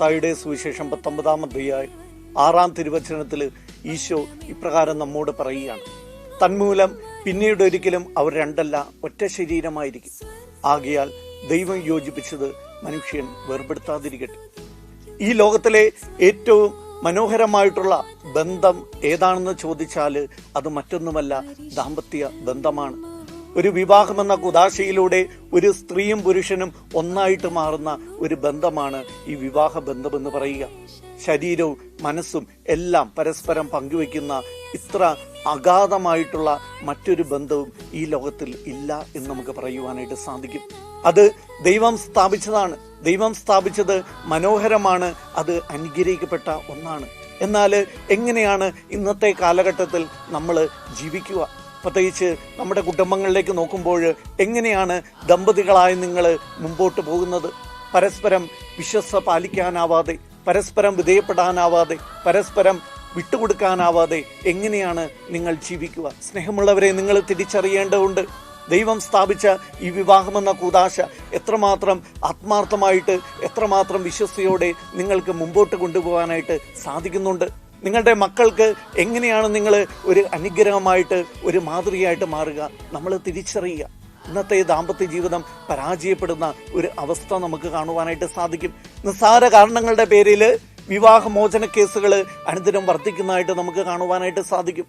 തായുടെ സുവിശേഷം പത്തൊമ്പതാം അധ്യായം ആറാം തിരുവചനത്തിൽ ഈശോ ഇപ്രകാരം നമ്മോട് പറയുകയാണ്. തന്മൂലം പിന്നീട് ഒരിക്കലും അവർ രണ്ടല്ല ഒറ്റ ശരീരമായിരിക്കും. ആകയാൽ ദൈവം യോജിപ്പിച്ചത് മനുഷ്യൻ വേർപെടുത്താതിരിക്കട്ടെ. ഈ ലോകത്തിലെ ഏറ്റവും മനോഹരമായിട്ടുള്ള ബന്ധം ഏതാണെന്ന് ചോദിച്ചാൽ അത് മറ്റൊന്നുമല്ല ദാമ്പത്യ ബന്ധമാണ്. ഒരു വിവാഹം എന്ന കുതാശയിലൂടെ ഒരു സ്ത്രീയും പുരുഷനും ഒന്നായിട്ട് മാറുന്ന ഒരു ബന്ധമാണ് ഈ വിവാഹ ബന്ധമെന്ന് പറയുക. ശരീരവും മനസ്സും എല്ലാം പരസ്പരം പങ്കുവെക്കുന്ന ഇത്ര അഗാധമായിട്ടുള്ള മറ്റൊരു ബന്ധവും ഈ ലോകത്തിൽ ഇല്ല എന്ന് നമുക്ക് പറയുവാനായിട്ട് സാധിക്കും. അത് ദൈവം സ്ഥാപിച്ചതാണ്. ദൈവം സ്ഥാപിച്ചത് മനോഹരമാണ്. അത് അനുഗ്രഹിക്കപ്പെട്ട ഒന്നാണ്. എന്നാൽ എങ്ങനെയാണ് ഇന്നത്തെ കാലഘട്ടത്തിൽ നമ്മൾ ജീവിക്കുക? പ്രത്യേകിച്ച് നമ്മുടെ കുടുംബങ്ങളിലേക്ക് നോക്കുമ്പോൾ എങ്ങനെയാണ് ദമ്പതികളായി നിങ്ങൾ മുമ്പോട്ട് പോകുന്നത്? പരസ്പരം വിശ്വസ പാലിക്കാനാവാതെ പരസ്പരം വിധേയപ്പെടാനാവാതെ പരസ്പരം വിട്ടുകൊടുക്കാനാവാതെ എങ്ങനെയാണ് നിങ്ങൾ ജീവിക്കുക? സ്നേഹമുള്ളവരെ നിങ്ങൾ തിരിച്ചറിയേണ്ടതുണ്ട്. ദൈവം സ്ഥാപിച്ച ഈ വിവാഹമെന്ന കൂതാശ എത്രമാത്രം ആത്മാർത്ഥമായിട്ട് എത്രമാത്രം വിശ്വസ്തയോടെ നിങ്ങൾക്ക് മുമ്പോട്ട് കൊണ്ടുപോകാനായിട്ട് സാധിക്കുന്നുണ്ട്. നിങ്ങളുടെ മക്കൾക്ക് എങ്ങനെയാണ് നിങ്ങൾ ഒരു അനുഗ്രഹമായിട്ട് ഒരു മാതൃകയായിട്ട് മാറുക? നമ്മൾ തിരിച്ചറിയുക. ഇന്നത്തെ ദാമ്പത്യ ജീവിതം പരാജയപ്പെടുന്ന ഒരു അവസ്ഥ നമുക്ക് കാണുവാനായിട്ട് സാധിക്കും. നിസ്സാര കാരണങ്ങളുടെ പേരിൽ വിവാഹമോചന കേസുകൾ അനുദിനം വർദ്ധിക്കുന്നതായിട്ട് നമുക്ക് കാണുവാനായിട്ട് സാധിക്കും.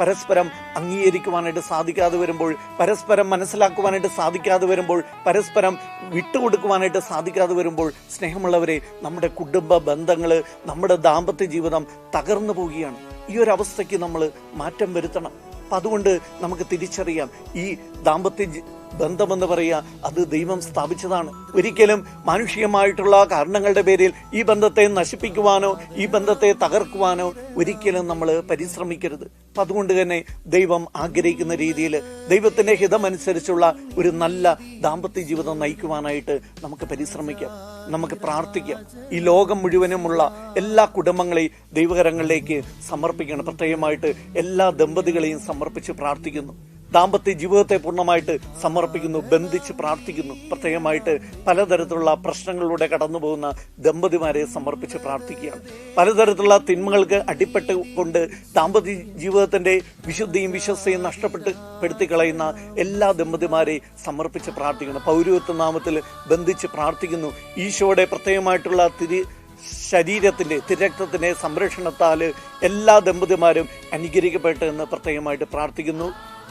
പരസ്പരം അംഗീകരിക്കുവാനായിട്ട് സാധിക്കാതെ വരുമ്പോൾ പരസ്പരം മനസ്സിലാക്കുവാനായിട്ട് സാധിക്കാതെ വരുമ്പോൾ പരസ്പരം വിട്ടുകൊടുക്കുവാനായിട്ട് സാധിക്കാതെ വരുമ്പോൾ സ്നേഹമുള്ളവരെ നമ്മുടെ കുടുംബ ബന്ധങ്ങൾ നമ്മുടെ ദാമ്പത്യ ജീവിതം തകർന്നു പോവുകയാണ്. ഈ ഒരു അവസ്ഥയ്ക്ക് നമ്മൾ മാറ്റം വരുത്തണം. അപ്പൊ അതുകൊണ്ട് നമുക്ക് തിരിച്ചറിയാം. ഈ ദാമ്പത്യ ബന്ധമെന്ന് പറയുക അത് ദൈവം സ്ഥാപിച്ചതാണ്. ഒരിക്കലും മാനുഷികമായിട്ടുള്ള കാരണങ്ങളുടെ പേരിൽ ഈ ബന്ധത്തെ നശിപ്പിക്കുവാനോ ഈ ബന്ധത്തെ തകർക്കുവാനോ ഒരിക്കലും നമ്മൾ പരിശ്രമിക്കരുത്. അപ്പം അതുകൊണ്ട് തന്നെ ദൈവം ആഗ്രഹിക്കുന്ന രീതിയിൽ ദൈവത്തിന്റെ ഹിതമനുസരിച്ചുള്ള ഒരു നല്ല ദാമ്പത്യ ജീവിതം നയിക്കുവാനായിട്ട് നമുക്ക് പരിശ്രമിക്കാം നമുക്ക് പ്രാർത്ഥിക്കാം. ഈ ലോകം മുഴുവനുമുള്ള എല്ലാ കുടുംബങ്ങളെയും ദൈവകരങ്ങളിലേക്ക് സമർപ്പിക്കണം. പ്രത്യേകമായിട്ട് എല്ലാ ദമ്പതികളെയും സമർപ്പിച്ച് പ്രാർത്ഥിക്കുന്നു. ദാമ്പത്യ ജീവിതത്തെ പൂർണമായിട്ട് സമർപ്പിക്കുന്നു ബന്ധിച്ച് പ്രാർത്ഥിക്കുന്നു. പ്രത്യേകമായിട്ട് പലതരത്തിലുള്ള പ്രശ്നങ്ങളിലൂടെ കടന്നു പോകുന്ന ദമ്പതിമാരെ സമർപ്പിച്ച് പ്രാർത്ഥിക്കുകയാണ്. പലതരത്തിലുള്ള തിന്മകൾക്ക് അടിപ്പെട്ട് കൊണ്ട് ദാമ്പത്യ ജീവിതത്തിന്റെ വിശുദ്ധിയും വിശ്വസ്തയും നഷ്ടപ്പെട്ട് പെടുത്തി കളയുന്ന എല്ലാ ദമ്പതിമാരെ സമർപ്പിച്ച് പ്രാർത്ഥിക്കുന്നു. പൗരത്വ നാമത്തിൽ ബന്ധിച്ച് പ്രാർത്ഥിക്കുന്നു. ഈശോയുടെ പ്രത്യേകമായിട്ടുള്ള തിരി ശരീരത്തിന്റെ തിരക്തത്തിന്റെ സംരക്ഷണത്താൽ എല്ലാ ദമ്പതിമാരും അനുകരിക്കപ്പെട്ടെന്ന് പ്രത്യേകമായിട്ട് പ്രാർത്ഥിക്കുന്നു.